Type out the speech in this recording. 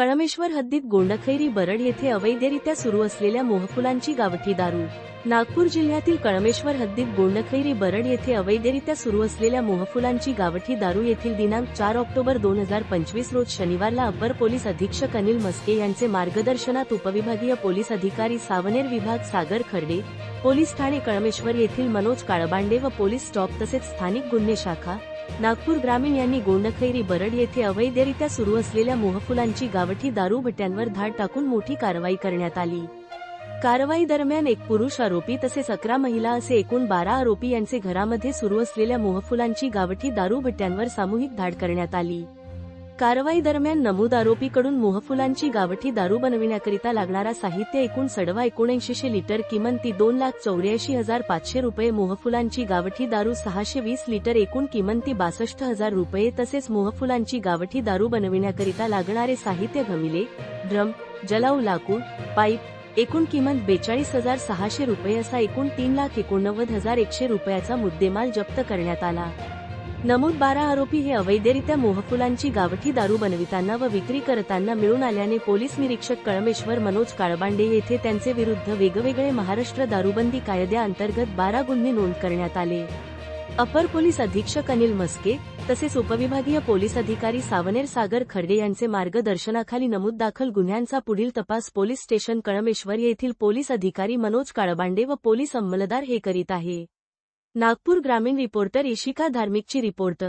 कळमेश्वर हद्दीत गोंडखैरी बरड येथे अवैधरित्या सुरू असलेल्या मोहफुलांची गावठी दारू. नागपूर जिल्ह्यातील कळमेश्वर हद्दीत गोंडखैरी बरड येथे अवैधरित्या सुरू असलेल्या मोहफुलांची गावठी दारू येथील दिनांक चार ऑक्टोबर दोन हजार पंचवीस रोज शनिवारला अपर पोलीस अधीक्षक अनिल मस्के यांचे मार्गदर्शनात उपविभागीय पोलीस अधिकारी सावनेर विभाग सागर खर्डे पोलीस ठाणे कळमेश्वर येथील मनोज काळबांडे व पोलीस स्टॉप तसेच स्थानिक गुन्हे शाखा नागपूर ग्रामीण यांनी गोंडखैरी बरड येथे अवैधरित्या सुरू असलेल्या मोहफुलांची गावठी दारू भट्ट्यांवर धाड टाकून मोठी कारवाई करण्यात आली. कारवाई दरम्यान एक पुरुष आरोपी तसेच अकरा महिला असे एकूण बारा आरोपी यांचे घरामध्ये सुरू असलेल्या मोहफुलांची गावठी दारू भट्ट्यांवर सामूहिक धाड करण्यात आली. कारवाई दरम्यान नमूद आरोपीकडून मोहफुलांची गावठी दारू बनविण्याकरिता लागणारा साहित्य एकूण सडवा एकोणऐंशीशे लिटर किमंती दोन लाख चौऱ्याऐंशी हजार पाचशे रुपये. मोहफुलांची गावठी दारू सहाशे वीस लिटर एकूण किमंती बासष्ट हजार रुपये. तसेच मोहफुलांची गावठी दारू बनविण्याकरिता लागणारे साहित्य घमिले ड्रम जलाऊ लाकूड पाईप एकूण किंमत बेचाळीस हजार सहाशे रुपये असा एकूण तीन लाख एकोणनव्वद हजार एकशे रुपयाचा मुद्देमाल जप्त करण्यात आला. नमूद बारा आरोपी हे अवैधरित्या मोहफुलांची गावठी दारू बनविताना व विक्री करताना मिळून आल्याने पोलीस निरीक्षक कळमेश्वर मनोज काळबांडे येथे त्यांचे विरुद्ध वेगवेगळे महाराष्ट्र दारूबंदी कायद्याअंतर्गत बारा गुन्हे नोंद करण्यात आले. अपर पोलीस अधीक्षक अनिल मस्के तसेच उपविभागीय पोलीस अधिकारी सावनेर सागर खर्डे यांचे मार्गदर्शनाखाली नमूद दाखल गुन्ह्यांचा पुढील तपास पोलीस स्टेशन कळमेश्वर येथील पोलीस अधिकारी मनोज काळबांडे व पोलीस अंमलदार हे करीत आहे. नागपूर ग्रामीण रिपोर्टर इशिका धार्मिकची रिपोर्ट